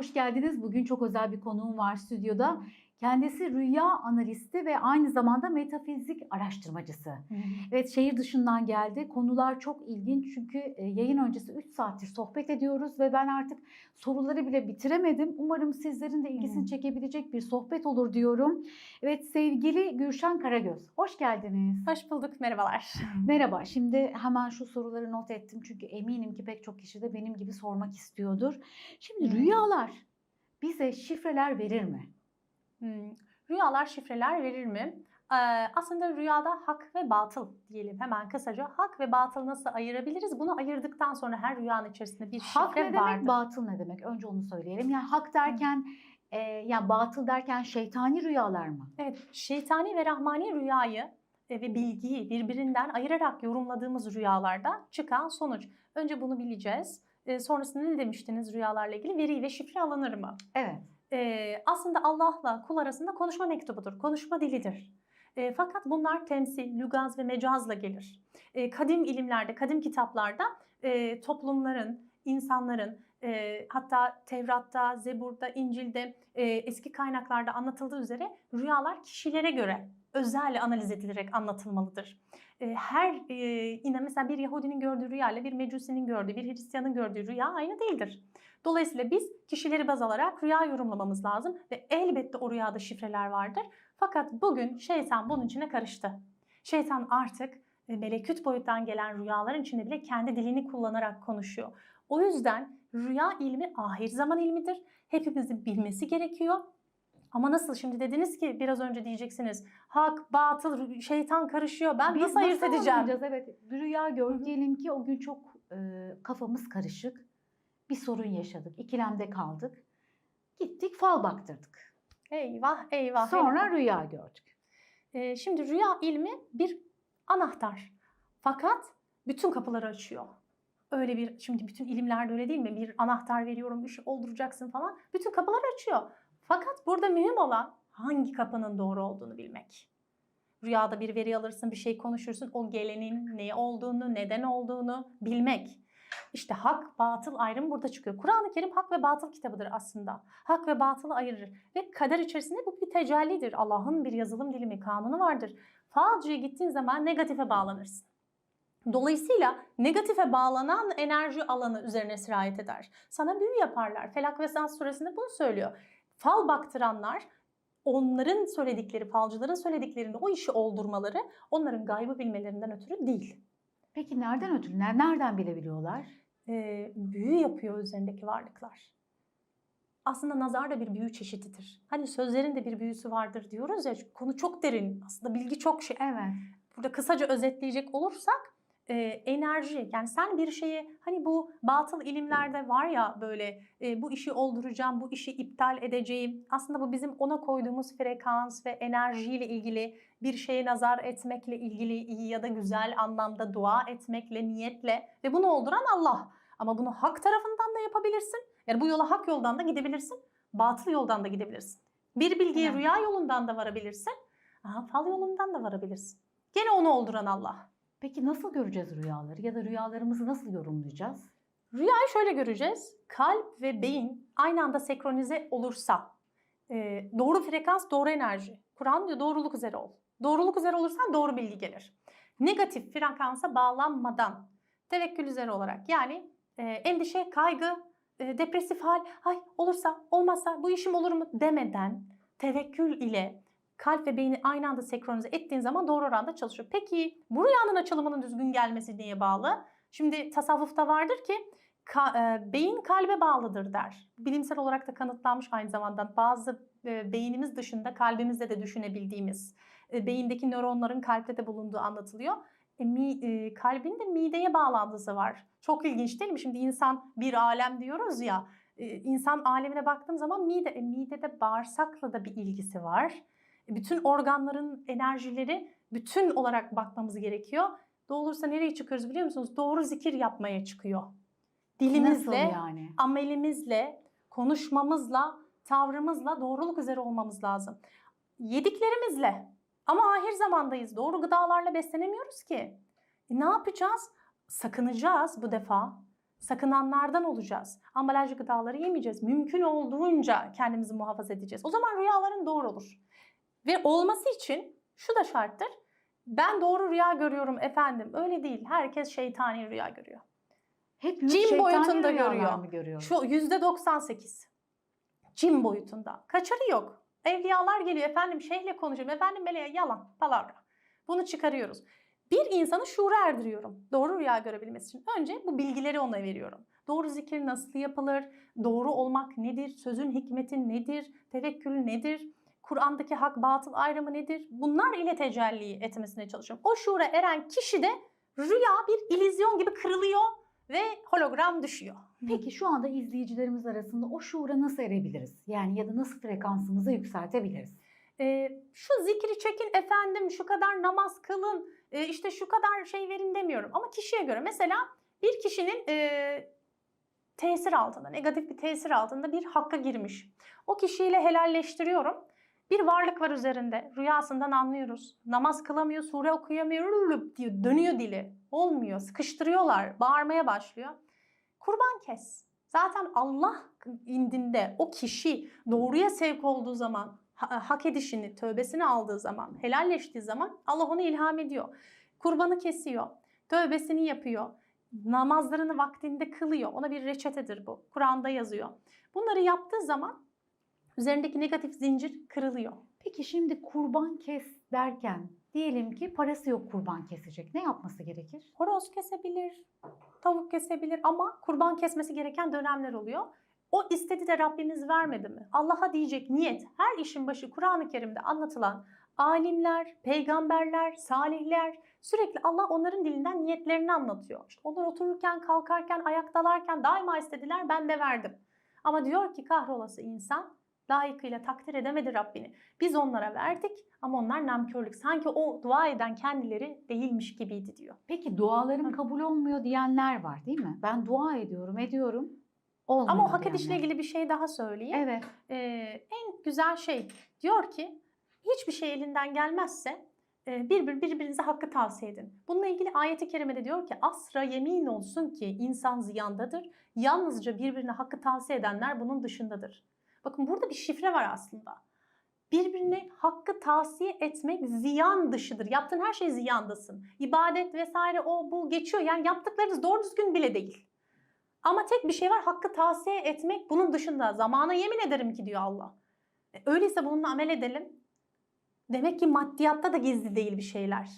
hoş geldiniz. Bugün çok özel bir konuğum var stüdyoda. Kendisi rüya analisti ve aynı zamanda metafizik araştırmacısı. Evet şehir dışından geldi. Konular çok ilginç çünkü e, yayın öncesi 3 saattir sohbet ediyoruz ve ben artık soruları bile bitiremedim. Umarım sizlerin de ilgisini Hı. çekebilecek bir sohbet olur diyorum. Evet sevgili Gülşen Karagöz, hoş geldiniz. Hoş bulduk, merhabalar. Merhaba. Şimdi hemen şu soruları not ettim çünkü eminim ki pek çok kişi de benim gibi sormak istiyordur. Şimdi rüyalar bize şifreler verir mi? Hmm, Rüyalar şifreler verir mi? Ee, aslında rüyada hak ve batıl diyelim hemen kısaca. Hak ve batıl nasıl ayırabiliriz? Bunu ayırdıktan sonra her rüyanın içerisinde bir şifre Hak ne demek, vardır. batıl ne demek? Önce onu söyleyelim. Yani hak derken, e, yani batıl derken şeytani rüyalar mı? Evet, şeytani ve rahmani rüyayı e, ve bilgiyi birbirinden ayırarak yorumladığımız rüyalarda çıkan sonuç. Önce bunu bileceğiz. E, sonrasında ne demiştiniz rüyalarla ilgili? Veri ve şifre alınır mı? Evet. E, aslında Allah'la kul arasında konuşma mektubudur, konuşma dilidir. E, fakat bunlar temsil, lügaz ve mecazla gelir. E, kadim ilimlerde, kadim kitaplarda e, toplumların, insanların, e, hatta Tevrat'ta, Zebur'da, İncil'de, e, eski kaynaklarda anlatıldığı üzere rüyalar kişilere göre özel analiz edilerek anlatılmalıdır. E, her e, yine mesela bir Yahudinin gördüğü rüya ile bir Mecusinin gördüğü, bir Hristiyanın gördüğü rüya aynı değildir. Dolayısıyla biz kişileri baz alarak rüya yorumlamamız lazım ve elbette o rüyada şifreler vardır. Fakat bugün şeytan bunun içine karıştı. Şeytan artık e, meleküt boyuttan gelen rüyaların içinde bile kendi dilini kullanarak konuşuyor. O yüzden rüya ilmi ahir zaman ilmidir. Hepimizin bilmesi gerekiyor. Ama nasıl şimdi dediniz ki biraz önce diyeceksiniz hak, batıl, şeytan karışıyor. Ben Biz nasıl ayırt edeceğim? anlayacağız? Evet. Bir rüya gördük. Diyelim ki o gün çok e, kafamız karışık. Bir sorun yaşadık. ikilemde kaldık. Gittik fal baktırdık. Eyvah eyvah. Sonra eyvah. rüya gördük. Ee, şimdi rüya ilmi bir anahtar. Fakat bütün kapıları açıyor. Öyle bir, şimdi bütün ilimlerde öyle değil mi? Bir anahtar veriyorum, bir şey olduracaksın falan. Bütün kapıları açıyor. Fakat burada mühim olan hangi kapının doğru olduğunu bilmek. Rüyada bir veri alırsın, bir şey konuşursun. O gelenin ne olduğunu, neden olduğunu bilmek. İşte hak, batıl ayrımı burada çıkıyor. Kur'an-ı Kerim hak ve batıl kitabıdır aslında. Hak ve batılı ayırır. Ve kader içerisinde bu bir tecellidir. Allah'ın bir yazılım dilimi, kanunu vardır. Falcıya gittiğin zaman negatife bağlanırsın. Dolayısıyla negatife bağlanan enerji alanı üzerine sirayet eder. Sana büyü yaparlar. Felak ve Nas suresinde bunu söylüyor. Fal baktıranlar onların söyledikleri, falcıların söylediklerinde o işi oldurmaları onların gaybı bilmelerinden ötürü değil. Peki nereden ötürü? ner- Nereden bilebiliyorlar? Ee, büyü yapıyor üzerindeki varlıklar. Aslında nazar da bir büyü çeşididir. Hani sözlerin de bir büyüsü vardır diyoruz ya konu çok derin. Aslında bilgi çok şey. Evet. Burada kısaca özetleyecek olursak e, enerji yani sen bir şeyi hani bu batıl ilimlerde var ya böyle e, bu işi olduracağım, bu işi iptal edeceğim. Aslında bu bizim ona koyduğumuz frekans ve enerjiyle ilgili bir şeye nazar etmekle ilgili iyi ya da güzel anlamda dua etmekle, niyetle ve bunu olduran Allah. Ama bunu hak tarafından da yapabilirsin. Yani bu yola hak yoldan da gidebilirsin, batıl yoldan da gidebilirsin. Bir bilgiye rüya yolundan da varabilirsin, aha, fal yolundan da varabilirsin. Gene onu olduran Allah. Peki nasıl göreceğiz rüyaları ya da rüyalarımızı nasıl yorumlayacağız? Rüyayı şöyle göreceğiz. Kalp ve beyin aynı anda senkronize olursa, e, doğru frekans, doğru enerji. Kur'an diyor doğruluk üzere ol. Doğruluk üzere olursan doğru bilgi gelir. Negatif frekansa bağlanmadan, tevekkül üzere olarak yani e, endişe, kaygı, e, depresif hal, ay olursa, olmazsa, bu işim olur mu demeden tevekkül ile kalp ve beyni aynı anda senkronize ettiğin zaman doğru oranda çalışıyor. Peki bu rüyanın açılımının düzgün gelmesi neye bağlı? Şimdi tasavvufta vardır ki ka- e, beyin kalbe bağlıdır der. Bilimsel olarak da kanıtlanmış aynı zamanda bazı e, beynimiz dışında kalbimizde de düşünebildiğimiz e, beyindeki nöronların kalpte de bulunduğu anlatılıyor. E, mi, e, kalbin de mideye bağlantısı var. Çok ilginç değil mi? Şimdi insan bir alem diyoruz ya. e, insan alemine baktığım zaman mide, e, midede bağırsakla da bir ilgisi var. Bütün organların enerjileri bütün olarak bakmamız gerekiyor. Doğulursa nereye çıkıyoruz biliyor musunuz? Doğru zikir yapmaya çıkıyor. Dilimizle, yani? amelimizle, konuşmamızla, tavrımızla doğruluk üzere olmamız lazım. Yediklerimizle ama ahir zamandayız. Doğru gıdalarla beslenemiyoruz ki. E ne yapacağız? Sakınacağız bu defa. Sakınanlardan olacağız. Ambalajlı gıdaları yemeyeceğiz. Mümkün olduğunca kendimizi muhafaza edeceğiz. O zaman rüyaların doğru olur. Ve olması için şu da şarttır. Ben doğru rüya görüyorum efendim. Öyle değil. Herkes şeytani rüya görüyor. Hepimiz Cin boyutunda görüyor. mı görüyoruz? Şu yüzde 98. Cin boyutunda. Kaçarı yok. Evliyalar geliyor efendim şeyhle konuşuyorum. Efendim meleğe yalan, palavra. Bunu çıkarıyoruz. Bir insanı şuura erdiriyorum. Doğru rüya görebilmesi için. Önce bu bilgileri ona veriyorum. Doğru zikir nasıl yapılır? Doğru olmak nedir? Sözün hikmeti nedir? Tevekkül nedir? Kur'an'daki hak batıl ayrımı nedir? Bunlar ile tecelli etmesine çalışıyorum. O şuura eren kişi de rüya bir illüzyon gibi kırılıyor ve hologram düşüyor. Peki şu anda izleyicilerimiz arasında o şuura nasıl erebiliriz? Yani ya da nasıl frekansımızı yükseltebiliriz? e, şu zikri çekin efendim, şu kadar namaz kılın, e, işte şu kadar şey verin demiyorum. Ama kişiye göre mesela bir kişinin e, tesir altında, negatif bir tesir altında bir hakka girmiş. O kişiyle helalleştiriyorum. Bir varlık var üzerinde. Rüyasından anlıyoruz. Namaz kılamıyor, sure okuyamıyor, diyor, dönüyor dili. Olmuyor, sıkıştırıyorlar, bağırmaya başlıyor. Kurban kes. Zaten Allah indinde o kişi doğruya sevk olduğu zaman, ha- hak edişini, tövbesini aldığı zaman, helalleştiği zaman Allah onu ilham ediyor. Kurbanı kesiyor, tövbesini yapıyor, namazlarını vaktinde kılıyor. Ona bir reçetedir bu. Kur'an'da yazıyor. Bunları yaptığı zaman üzerindeki negatif zincir kırılıyor. Peki şimdi kurban kes derken diyelim ki parası yok kurban kesecek. Ne yapması gerekir? Horoz kesebilir, tavuk kesebilir ama kurban kesmesi gereken dönemler oluyor. O istedi de Rabbimiz vermedi mi? Allah'a diyecek niyet. Her işin başı Kur'an-ı Kerim'de anlatılan alimler, peygamberler, salihler sürekli Allah onların dilinden niyetlerini anlatıyor. İşte onlar otururken, kalkarken, ayaktalarken daima istediler ben de verdim. Ama diyor ki kahrolası insan layıkıyla takdir edemedi Rabbini. Biz onlara verdik ama onlar namkörlük. Sanki o dua eden kendileri değilmiş gibiydi diyor. Peki dualarım Hı. kabul olmuyor diyenler var değil mi? Ben dua ediyorum, ediyorum. Olmuyor Ama o hak edişle ilgili bir şey daha söyleyeyim. Evet. Ee, en güzel şey diyor ki hiçbir şey elinden gelmezse e, birbir birbirinize hakkı tavsiye edin. Bununla ilgili ayeti kerimede diyor ki asra yemin olsun ki insan ziyandadır. Yalnızca birbirine hakkı tavsiye edenler bunun dışındadır. Bakın burada bir şifre var aslında. Birbirine hakkı tavsiye etmek ziyan dışıdır. Yaptığın her şey ziyandasın. İbadet vesaire o bu geçiyor. Yani yaptıklarınız doğru düzgün bile değil. Ama tek bir şey var hakkı tavsiye etmek bunun dışında. Zamana yemin ederim ki diyor Allah. E, Öyleyse bununla amel edelim. Demek ki maddiyatta da gizli değil bir şeyler.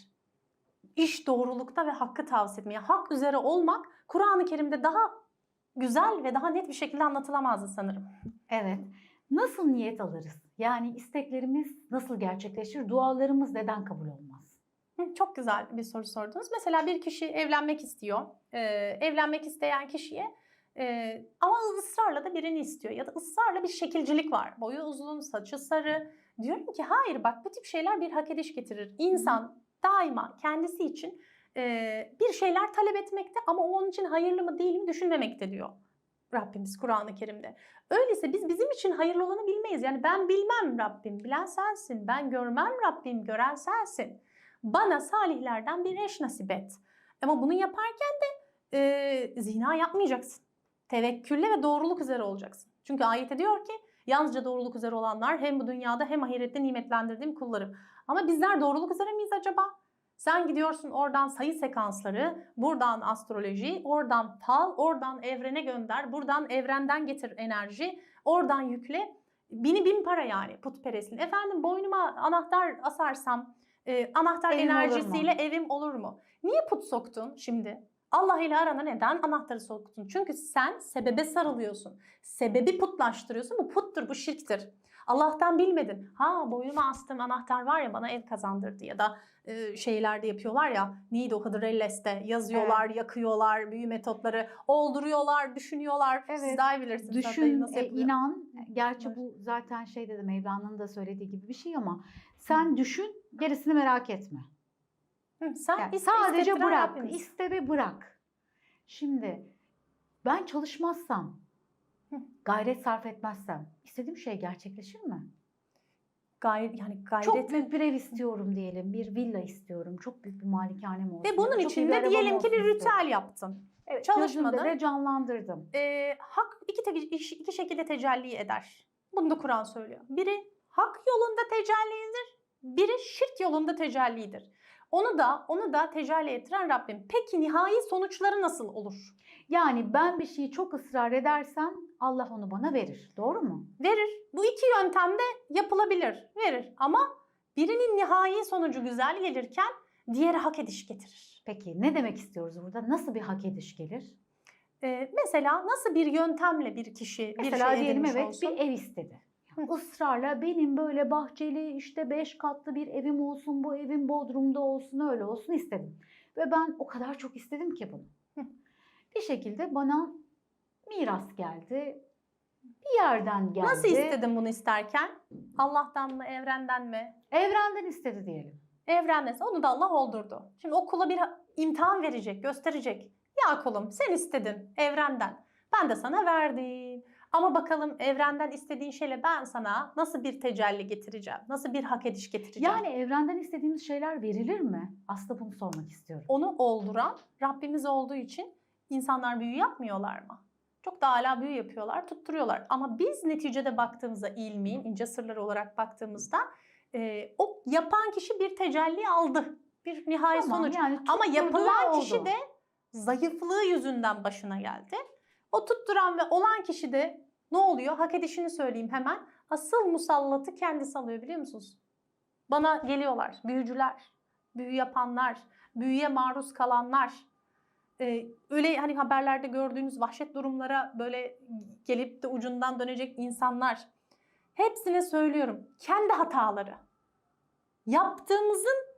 İş doğrulukta ve hakkı tavsiye etmeye, hak üzere olmak Kur'an-ı Kerim'de daha güzel ve daha net bir şekilde anlatılamazdı sanırım. Evet. Nasıl niyet alırız? Yani isteklerimiz nasıl gerçekleşir? Dualarımız neden kabul olmaz? Çok güzel bir soru sordunuz. Mesela bir kişi evlenmek istiyor. Ee, evlenmek isteyen kişiye e, ama ısrarla da birini istiyor. Ya da ısrarla bir şekilcilik var. Boyu uzun, saçı sarı. Diyorum ki hayır bak bu tip şeyler bir hak ediş getirir. İnsan daima kendisi için e, bir şeyler talep etmekte ama o onun için hayırlı mı değil mi düşünmemekte diyor. Rabbimiz Kur'an-ı Kerim'de. Öyleyse biz bizim için hayırlı olanı bilmeyiz. Yani ben bilmem Rabbim, bilen sensin. Ben görmem Rabbim, gören sensin. Bana salihlerden bir eş nasip et. Ama bunu yaparken de e, zina yapmayacaksın. Tevekkülle ve doğruluk üzere olacaksın. Çünkü ayette diyor ki yalnızca doğruluk üzere olanlar hem bu dünyada hem ahirette nimetlendirdiğim kullarım. Ama bizler doğruluk üzere miyiz acaba? Sen gidiyorsun oradan sayı sekansları, buradan astroloji, oradan fal, oradan evrene gönder, buradan evrenden getir enerji, oradan yükle. Bini bin para yani putperestliğin. Efendim boynuma anahtar asarsam e, anahtar Evim olur mu? enerjisiyle evim olur mu? Niye put soktun şimdi? Allah ile arana neden anahtarı soktun? Çünkü sen sebebe sarılıyorsun. Sebebi putlaştırıyorsun. Bu puttur, bu şirktir. Allah'tan bilmedin. Ha boynuma astığım anahtar var ya bana ev kazandırdı ya da e, şeylerde yapıyorlar ya neydi o Hıdrellez'de yazıyorlar, yakıyorlar, büyü metotları, olduruyorlar, düşünüyorlar. Siz Evet. daha iyi bilirsiniz. Düşün, nasıl e, inan. Gerçi Var. bu zaten şey dedi Mevlana'nın da söylediği gibi bir şey ama sen düşün, gerisini merak etme. Hı, sen Yani iste, sadece bırak, Rabbimiz. iste ve bırak. Şimdi ben çalışmazsam, Hı. Gayret sarf etmezsem istediğim şey gerçekleşir mi? Gayret yani gayret Çok büyük bir ev istiyorum diyelim. Bir villa istiyorum. Çok büyük bir malikanem olsun. ve bunun çok için de diyelim ki bir ritüel yaptın. Evet, çalışmadın. de canlandırdım. Ee, hak iki, te- iki şekilde tecelli eder. Bunu da Kur'an söylüyor. Biri hak yolunda tecellidir, biri şirk yolunda tecellidir. Onu da onu da tecelli ettiren Rabbim. Peki nihai sonuçları nasıl olur? Yani ben bir şeyi çok ısrar edersem Allah onu bana verir. Doğru mu? Verir. Bu iki yöntemde yapılabilir. Verir. Ama birinin nihai sonucu güzel gelirken diğeri hak ediş getirir. Peki ne demek istiyoruz burada? Nasıl bir hak ediş gelir? Ee, mesela nasıl bir yöntemle bir kişi bir Mesela şey diyelim evet olsun? bir ev istedi. Hı. Israrla benim böyle bahçeli işte beş katlı bir evim olsun, bu evin bodrumda olsun, öyle olsun istedim. Ve ben o kadar çok istedim ki bunu. Bir şekilde bana miras geldi. Bir yerden geldi. Nasıl istedin bunu isterken? Allah'tan mı, evrenden mi? Evrenden istedi diyelim. Evrenden. Onu da Allah oldurdu. Şimdi okula bir imtihan verecek, gösterecek. Ya kulum sen istedin evrenden. Ben de sana verdim. Ama bakalım evrenden istediğin şeyle ben sana nasıl bir tecelli getireceğim? Nasıl bir hak ediş getireceğim? Yani evrenden istediğimiz şeyler verilir mi? Aslında bunu sormak istiyorum. onu olduran Rabbimiz olduğu için insanlar büyü yapmıyorlar mı? Çok da hala büyü yapıyorlar, tutturuyorlar. Ama biz neticede baktığımızda ilmin ince sırları olarak baktığımızda e, o yapan kişi bir tecelli aldı. Bir nihai Tamam, sonuç. yani Ama yapılan oldu. kişi de zayıflığı yüzünden başına geldi. O tutturan ve olan kişi de ne oluyor? Hak edişini söyleyeyim hemen. Asıl musallatı kendisi alıyor biliyor musunuz? Bana geliyorlar büyücüler, büyü yapanlar, büyüye maruz kalanlar. Ee, öyle hani haberlerde gördüğünüz vahşet durumlara böyle gelip de ucundan dönecek insanlar. Hepsine söylüyorum. Kendi hataları. Yaptığımızın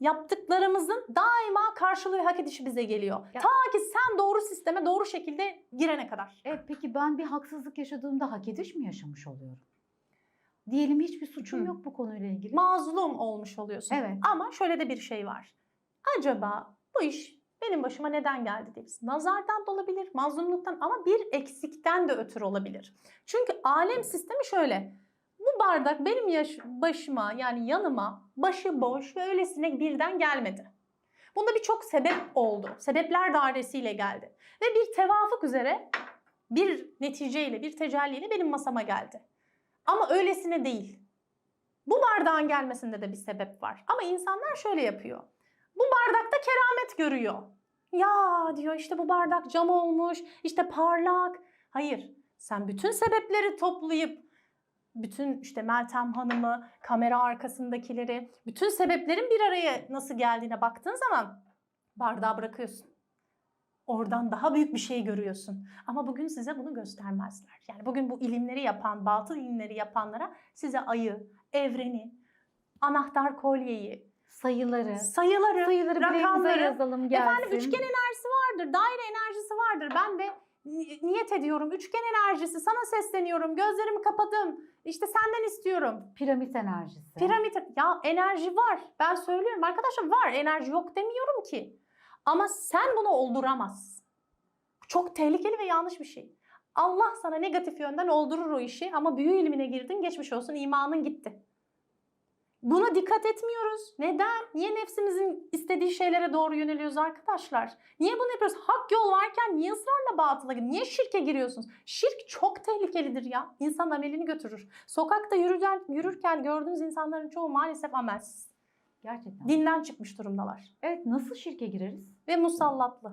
yaptıklarımızın daima karşılığı hak edişi bize geliyor. Ya- Ta ki sen doğru sisteme doğru şekilde girene kadar. E, peki ben bir haksızlık yaşadığımda hak ediş mi yaşamış oluyorum? Diyelim hiçbir suçum Hı. yok bu konuyla ilgili. Mazlum olmuş oluyorsun. Evet. Ama şöyle de bir şey var. Acaba bu iş benim başıma neden geldi diye. Nazardan da olabilir, mazlumluktan ama bir eksikten de ötürü olabilir. Çünkü alem sistemi şöyle. Bu bardak benim yaş- başıma yani yanıma başı boş ve öylesine birden gelmedi. Bunda birçok sebep oldu. Sebepler dairesiyle geldi. Ve bir tevafuk üzere bir neticeyle, bir tecelliyle benim masama geldi. Ama öylesine değil. Bu bardağın gelmesinde de bir sebep var. Ama insanlar şöyle yapıyor. Bu bardakta keramet görüyor. Ya diyor işte bu bardak cam olmuş, işte parlak. Hayır, sen bütün sebepleri toplayıp bütün işte Meltem Hanım'ı, kamera arkasındakileri, bütün sebeplerin bir araya nasıl geldiğine baktığın zaman bardağı bırakıyorsun. Oradan daha büyük bir şey görüyorsun. Ama bugün size bunu göstermezler. Yani bugün bu ilimleri yapan, batıl ilimleri yapanlara size ayı, evreni, anahtar kolyeyi, Sayıları. sayıları, Sayıları rakamları. yazalım gelsin. Efendim üçgen enerjisi vardır, daire enerjisi vardır. Ben de niyet ediyorum. Üçgen enerjisi sana sesleniyorum. Gözlerimi kapadım. İşte senden istiyorum. Piramit enerjisi. Piramit ya enerji var. Ben söylüyorum arkadaşlar var. Enerji yok demiyorum ki. Ama sen bunu olduramazsın. Çok tehlikeli ve yanlış bir şey. Allah sana negatif yönden oldurur o işi ama büyü ilmine girdin geçmiş olsun imanın gitti. Buna dikkat etmiyoruz. Neden? Niye nefsimizin istediği şeylere doğru yöneliyoruz arkadaşlar? Niye bunu yapıyoruz? Hak yol varken niye ısrarla batıla? Niye şirke giriyorsunuz? Şirk çok tehlikelidir ya. İnsan amelini götürür. Sokakta yürürken, yürürken gördüğünüz insanların çoğu maalesef amelsiz. Gerçekten. Dinden çıkmış durumdalar. Evet nasıl şirke gireriz? Ve musallatlı.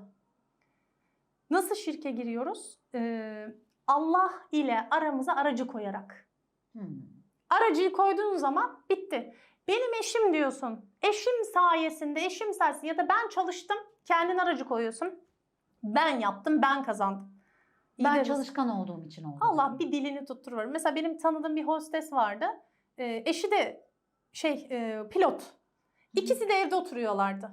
Nasıl şirke giriyoruz? Ee, Allah ile aramıza aracı koyarak. Hmm. Aracıyı koyduğun zaman bitti. Benim eşim diyorsun. Eşim sayesinde, eşim sayesinde ya da ben çalıştım. Kendin aracı koyuyorsun. Ben yaptım, ben kazandım. İyi Ben deriz. çalışkan olduğum için oldu. Allah bir dilini tutturuyor. Mesela benim tanıdığım bir hostes vardı. Ee, eşi de şey e, pilot. İkisi de evde oturuyorlardı.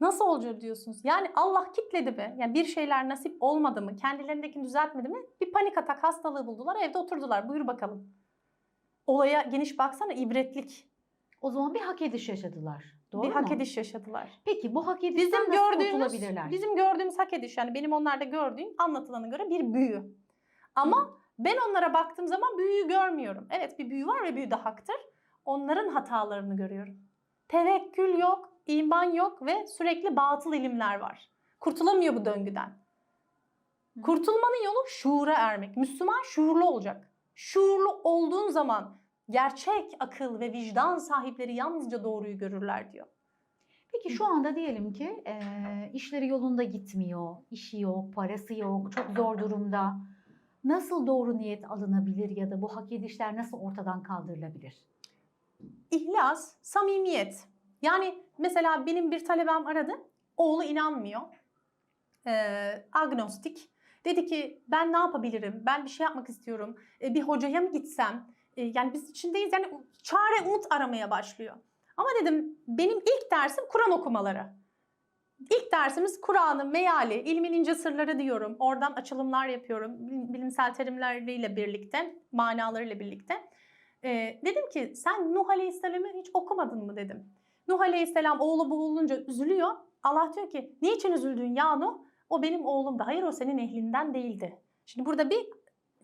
Nasıl olacak diyorsunuz? Yani Allah kitledi mi? Yani bir şeyler nasip olmadı mı? Kendilerindekini düzeltmedi mi? Bir panik atak hastalığı buldular. Evde oturdular. Buyur bakalım. Olaya geniş baksana ibretlik. O zaman bir hak ediş yaşadılar. Doğru bir mu? hak ediş yaşadılar. Peki bu hak edişten Bizim nasıl gördüğümüz kurtulabilirler? bizim gördüğümüz hak ediş yani benim onlarda gördüğüm anlatılana göre bir büyü. Ama ben onlara baktığım zaman büyüyü görmüyorum. Evet bir büyü var ve büyü de haktır. onların hatalarını görüyorum. Tevekkül yok, iman yok ve sürekli batıl ilimler var. Kurtulamıyor bu döngüden. Hı. Kurtulmanın yolu şuura ermek. Müslüman şuurlu olacak. Şuurlu olduğun zaman gerçek akıl ve vicdan sahipleri yalnızca doğruyu görürler diyor. Peki şu anda diyelim ki e, işleri yolunda gitmiyor, işi yok, parası yok, çok zor durumda. Nasıl doğru niyet alınabilir ya da bu hak edişler nasıl ortadan kaldırılabilir? İhlas, samimiyet. Yani mesela benim bir talebem aradı. Oğlu inanmıyor. Ee, agnostik. Dedi ki ben ne yapabilirim? Ben bir şey yapmak istiyorum. Ee, bir hocaya mı gitsem? Ee, yani biz içindeyiz. Yani çare umut aramaya başlıyor. Ama dedim benim ilk dersim Kur'an okumaları. İlk dersimiz Kur'an'ın meali, ilmin ince sırları diyorum. Oradan açılımlar yapıyorum. bilim- Bilimsel terimleriyle birlikte, manalarıyla birlikte. Ee, dedim ki sen Nuh Aleyhisselam'ı hiç okumadın mı dedim. Nuh Aleyhisselam oğlu boğulunca üzülüyor. Allah diyor ki niçin üzüldün ya Nuh? O benim oğlumdu. Hayır o senin ehlinden değildi. Şimdi burada bir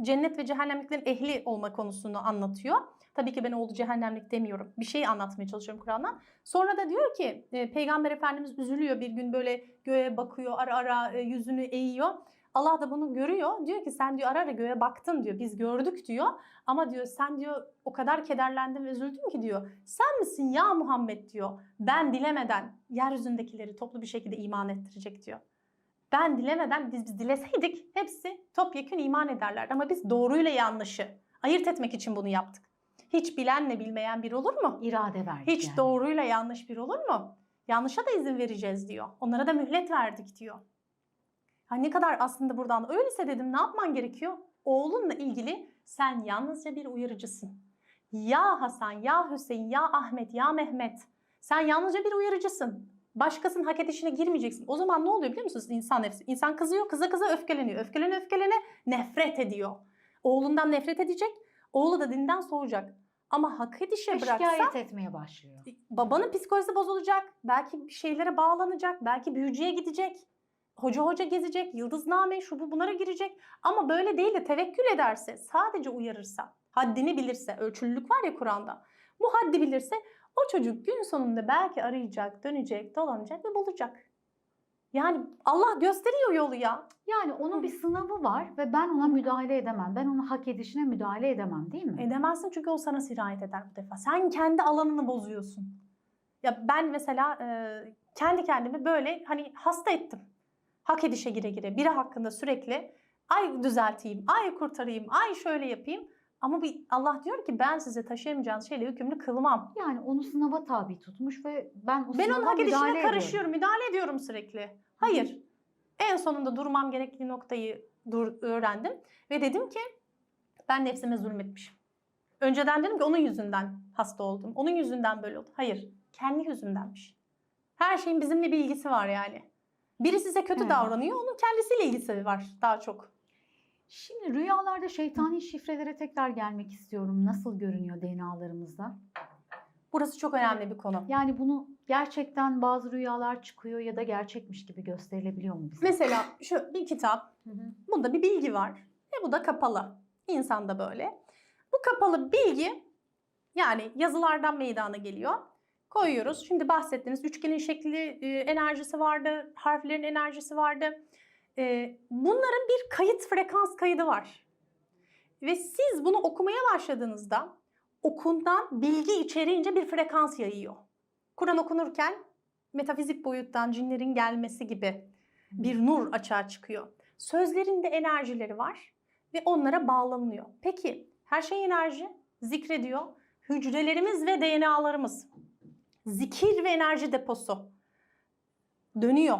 cennet ve cehennemliklerin ehli olma konusunu anlatıyor. Tabii ki ben oğlu cehennemlik demiyorum. Bir şey anlatmaya çalışıyorum Kur'an'dan. Sonra da diyor ki e, Peygamber Efendimiz üzülüyor bir gün böyle göğe bakıyor ara ara e, yüzünü eğiyor. Allah da bunu görüyor. Diyor ki sen diyor ara ara göğe baktın diyor. Biz gördük diyor. Ama diyor sen diyor o kadar kederlendim ve üzüldüm ki diyor. Sen misin ya Muhammed diyor. Ben dilemeden yeryüzündekileri toplu bir şekilde iman ettirecek diyor. Ben dilemeden biz, biz dileseydik hepsi topyekün iman ederlerdi. Ama biz doğruyla yanlışı ayırt etmek için bunu yaptık. Hiç bilenle bilmeyen bir olur mu? İrade verdik Hiç yani. doğruyla yanlış bir olur mu? Yanlışa da izin vereceğiz diyor. Onlara da mühlet verdik diyor. Ha ne kadar aslında buradan öyleyse dedim ne yapman gerekiyor? Oğlunla ilgili sen yalnızca bir uyarıcısın. Ya Hasan, ya Hüseyin, ya Ahmet, ya Mehmet. Sen yalnızca bir uyarıcısın. Başkasının hak edişine girmeyeceksin. O zaman ne oluyor biliyor musunuz insan nefsi? İnsan kızıyor, kıza kıza öfkeleniyor. Öfkelene öfkelene nefret ediyor. Oğlundan nefret edecek. Oğlu da dinden soğuyacak. Ama hak edişe Ve bıraksa şikayet etmeye başlıyor. babanın psikolojisi bozulacak. Belki bir şeylere bağlanacak. Belki büyücüye gidecek. Hoca hoca gezecek. Yıldızname şu bu bunlara girecek. Ama böyle değil de tevekkül ederse, sadece uyarırsa, haddini bilirse, ölçülülük var ya Kur'an'da. Bu haddi bilirse o çocuk gün sonunda belki arayacak, dönecek, dolanacak ve bulacak. Yani Allah gösteriyor yolu ya. Yani onun bir sınavı var ve ben ona müdahale edemem. Ben onun hak edişine müdahale edemem değil mi? Edemezsin çünkü o sana sirayet eder bu defa. Sen kendi alanını bozuyorsun. Ya ben mesela e, kendi kendimi böyle hani hasta ettim. Hak edişe gire gire. Biri hakkında sürekli ay düzelteyim, ay kurtarayım, ay şöyle yapayım. Ama bir Allah diyor ki ben size taşıyamayacağınız şeyle hükümlü kılmam. Yani onu sınava tabi tutmuş ve ben o Ben onun sınava hak edişine ediyorum. karışıyorum, müdahale ediyorum sürekli. Hayır. En sonunda durmam gerektiği noktayı dur, öğrendim ve dedim ki ben nefsime zulmetmişim. Önceden dedim ki onun yüzünden hasta oldum. Onun yüzünden böyle oldu. Hayır. Kendi yüzündenmiş. Her şeyin bizimle bir ilgisi var yani. Biri size kötü Evet. davranıyor, onun kendisiyle ilgisi var daha çok. Şimdi rüyalarda şeytani şifrelere tekrar gelmek istiyorum. Nasıl görünüyor DNA'larımızda? Burası çok önemli bir konu. Yani bunu gerçekten bazı rüyalar çıkıyor ya da gerçekmiş gibi gösterilebiliyor mu bize? Mesela şu bir kitap, Hı hı. bunda bir bilgi var ve bu da kapalı. İnsanda böyle. Bu kapalı bilgi yani yazılardan meydana geliyor. Koyuyoruz. Şimdi bahsettiğiniz üçgenin şekli e, enerjisi vardı, harflerin enerjisi vardı. E, bunların bir kayıt frekans kaydı var. Ve siz bunu okumaya başladığınızda okundan bilgi içeriğince bir frekans yayıyor. Kur'an okunurken metafizik boyuttan cinlerin gelmesi gibi bir nur açığa çıkıyor. Sözlerinde enerjileri var ve onlara bağlanıyor. Peki her şey enerji zikrediyor. Hücrelerimiz ve DNA'larımız zikir ve enerji deposu dönüyor.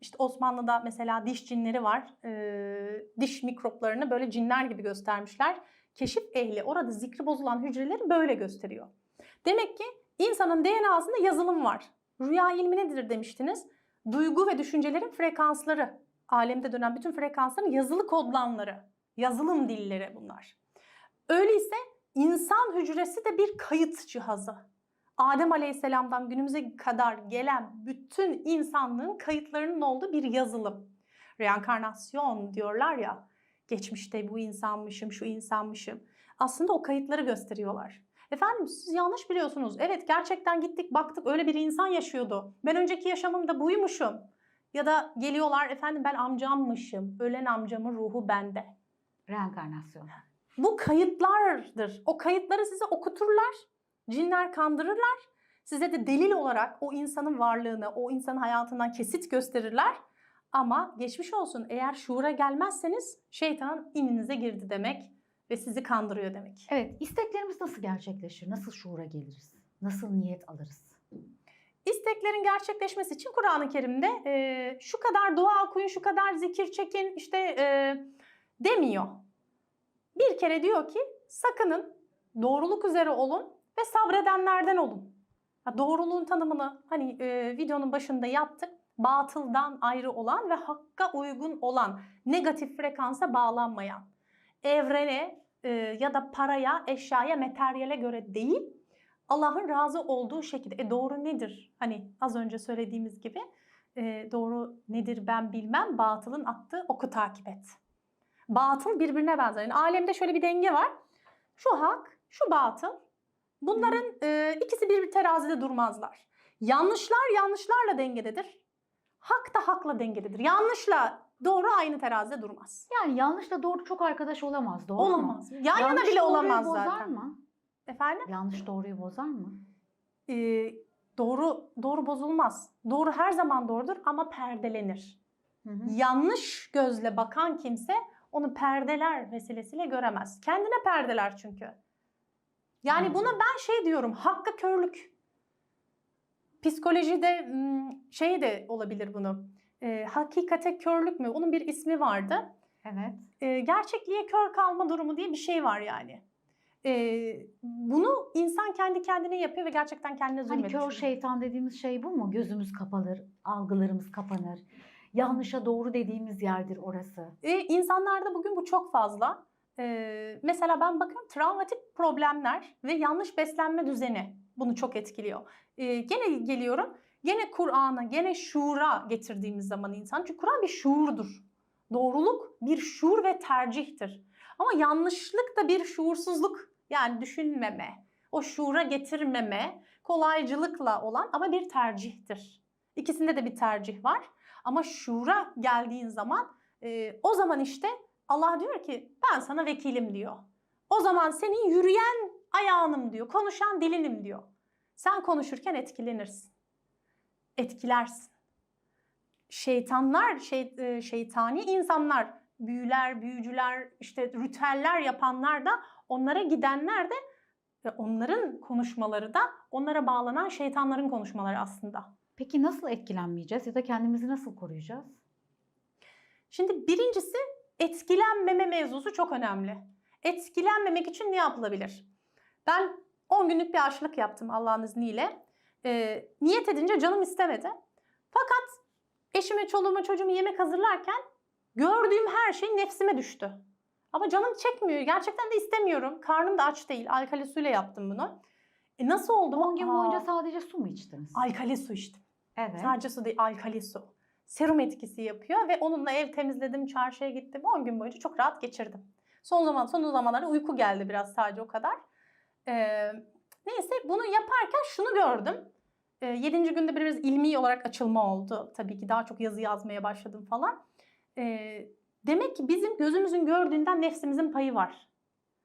İşte Osmanlı'da mesela diş cinleri var. Ee, diş mikroplarını böyle cinler gibi göstermişler. Keşif ehli orada zikri bozulan hücreleri böyle gösteriyor. Demek ki insanın DNA'sında yazılım var. Rüya ilmi nedir demiştiniz? Duygu ve düşüncelerin frekansları. Alemde dönen bütün frekansların yazılı kodlanları. Yazılım dilleri bunlar. Öyleyse insan hücresi de bir kayıt cihazı. Adem Aleyhisselam'dan günümüze kadar gelen bütün insanlığın kayıtlarının olduğu bir yazılım. Reenkarnasyon diyorlar ya, geçmişte bu insanmışım, şu insanmışım. Aslında o kayıtları gösteriyorlar. Efendim siz yanlış biliyorsunuz. Evet gerçekten gittik baktık öyle bir insan yaşıyordu. Ben önceki yaşamımda buymuşum. Ya da geliyorlar efendim ben amcammışım. Ölen amcamın ruhu bende. Reenkarnasyon. Bu kayıtlardır. O kayıtları size okuturlar. Cinler kandırırlar. Size de delil olarak o insanın varlığını, o insanın hayatından kesit gösterirler. Ama geçmiş olsun eğer şuura gelmezseniz şeytan ininize girdi demek ve sizi kandırıyor demek. Evet, isteklerimiz nasıl gerçekleşir? Nasıl şuura geliriz? Nasıl niyet alırız? İsteklerin gerçekleşmesi için Kur'an-ı Kerim'de e, şu kadar dua okuyun, şu kadar zikir çekin işte e, demiyor. Bir kere diyor ki sakının doğruluk üzere olun ve sabredenlerden olun. Ha, doğruluğun tanımını hani e, videonun başında yaptık. Batıldan ayrı olan ve hakka uygun olan, negatif frekansa bağlanmayan, evrene e, ya da paraya, eşyaya, materyale göre değil, Allah'ın razı olduğu şekilde. E doğru nedir? Hani az önce söylediğimiz gibi e, doğru nedir ben bilmem, batılın attığı oku takip et. Batıl birbirine benzer. Yani alemde şöyle bir denge var. Şu hak, şu batıl. Bunların e, ikisi bir, bir terazide durmazlar. Yanlışlar yanlışlarla dengededir. Hak da hakla dengededir. Yanlışla doğru aynı terazide durmaz. Yani yanlışla doğru çok arkadaş olamaz, doğru mu? Olamaz. Yan yana Yanlış bile doğruyu olamaz bozar zaten. mı? Efendim? Yanlış doğruyu bozar mı? Ee, doğru doğru bozulmaz. Doğru her zaman doğrudur ama perdelenir. Hı hı. Yanlış gözle bakan kimse onu perdeler vesilesiyle göremez. Kendine perdeler çünkü. Yani buna ben şey diyorum, hakka körlük. Psikolojide şey de olabilir bunu. Ee, hakikate körlük mü? Onun bir ismi vardı. Evet. e, gerçekliğe kör kalma durumu diye bir şey var yani. E, bunu insan kendi kendine yapıyor ve gerçekten kendine Hani zulmediyor. kör şeytan dediğimiz şey bu mu? Gözümüz kapanır, algılarımız kapanır. Yanlışa doğru dediğimiz yerdir orası. E, insanlarda bugün bu çok fazla. E, mesela ben bakıyorum travmatik problemler ve yanlış beslenme düzeni bunu çok etkiliyor. E, gene geliyorum, gene Kur'an'a, gene şuura getirdiğimiz zaman insan. Çünkü Kur'an bir şuurdur. Doğruluk bir şuur ve tercihtir. Ama yanlışlık da bir şuursuzluk yani düşünmeme, o şuura getirmeme, kolaycılıkla olan ama bir tercihtir. İkisinde de bir tercih var. Ama şuura geldiğin zaman e, o zaman işte Allah diyor ki ben sana vekilim diyor. O zaman senin yürüyen ayağınım diyor, konuşan dilinim diyor. Sen konuşurken etkilenirsin. Etkilersin. Şeytanlar, şey, e, şeytani insanlar, büyüler, büyücüler, işte ritüeller yapanlar da onlara gidenler de ve onların konuşmaları da onlara bağlanan şeytanların konuşmaları aslında. Peki nasıl etkilenmeyeceğiz ya da kendimizi nasıl koruyacağız? Şimdi birincisi etkilenmeme mevzusu çok önemli. Etkilenmemek için ne yapılabilir? Ben 10 günlük bir aşılık yaptım Allah'ın izniyle. Ee, niyet edince canım istemedi. Fakat eşime, çoluğuma, çocuğuma yemek hazırlarken gördüğüm her şey nefsime düştü. Ama canım çekmiyor. Gerçekten de istemiyorum. Karnım da aç değil. Alkali suyla yaptım bunu. E nasıl oldu? 10 gün boyunca sadece su mu içtiniz? alkali su içtim. Evet. Sadece su değil, alkali su. Serum etkisi yapıyor ve onunla ev temizledim, çarşıya gittim. 10 gün boyunca çok rahat geçirdim. Son zaman, son zamanlarda uyku geldi biraz sadece o kadar. Ee, neyse bunu yaparken şunu gördüm. Ee, yedinci günde biraz ilmi olarak açılma oldu. Tabii ki daha çok yazı yazmaya başladım falan. Ee, demek ki bizim gözümüzün gördüğünden nefsimizin payı var.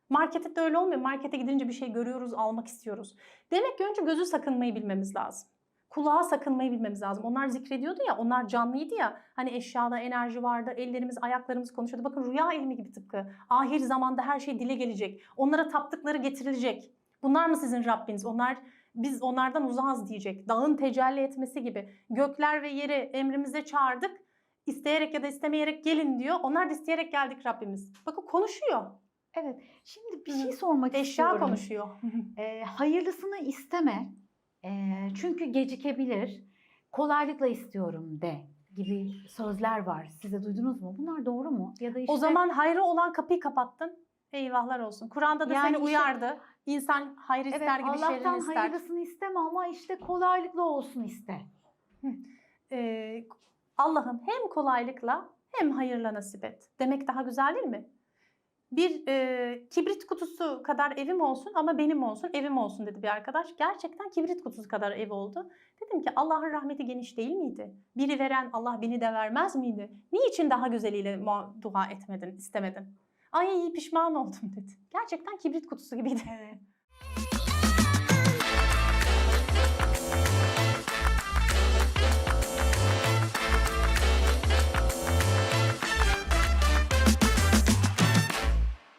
Markette de öyle olmuyor. Markete gidince bir şey görüyoruz, almak istiyoruz. Demek ki önce gözü sakınmayı bilmemiz lazım kulağa sakınmayı bilmemiz lazım. Onlar zikrediyordu ya, onlar canlıydı ya. Hani eşyada enerji vardı, ellerimiz, ayaklarımız konuşuyordu. Bakın rüya ilmi gibi tıpkı. Ahir zamanda her şey dile gelecek. Onlara taptıkları getirilecek. Bunlar mı sizin Rabbiniz? Onlar biz onlardan uzağız diyecek. Dağın tecelli etmesi gibi. Gökler ve yeri emrimize çağırdık. İsteyerek ya da istemeyerek gelin diyor. Onlar da isteyerek geldik Rabbimiz. Bakın konuşuyor. Evet. Şimdi bir şey sormak Eşya istiyorum. konuşuyor. Ee, hayırlısını isteme. Çünkü gecikebilir. Kolaylıkla istiyorum de gibi sözler var. Size duydunuz mu? Bunlar doğru mu? Ya da işte O zaman hayrı olan kapıyı kapattın. Eyvahlar olsun. Kur'an'da da Yani seni işte- uyardı. İnsan hayır evet, ister gibi Allah'tan ister. hayırlısını isteme ama işte kolaylıkla olsun iste. Ee, Allah'ım hem kolaylıkla hem hayırla nasip et. Demek daha güzel değil mi? Bir e, kibrit kutusu kadar evim olsun ama benim olsun, evim olsun dedi bir arkadaş. Gerçekten kibrit kutusu kadar ev oldu. Dedim ki Allah'ın rahmeti geniş değil miydi? Biri veren Allah beni de vermez miydi? Niçin daha güzeliyle dua etmedin, istemedin? Ay pişman oldum dedi. Gerçekten kibrit kutusu gibiydi. Evet.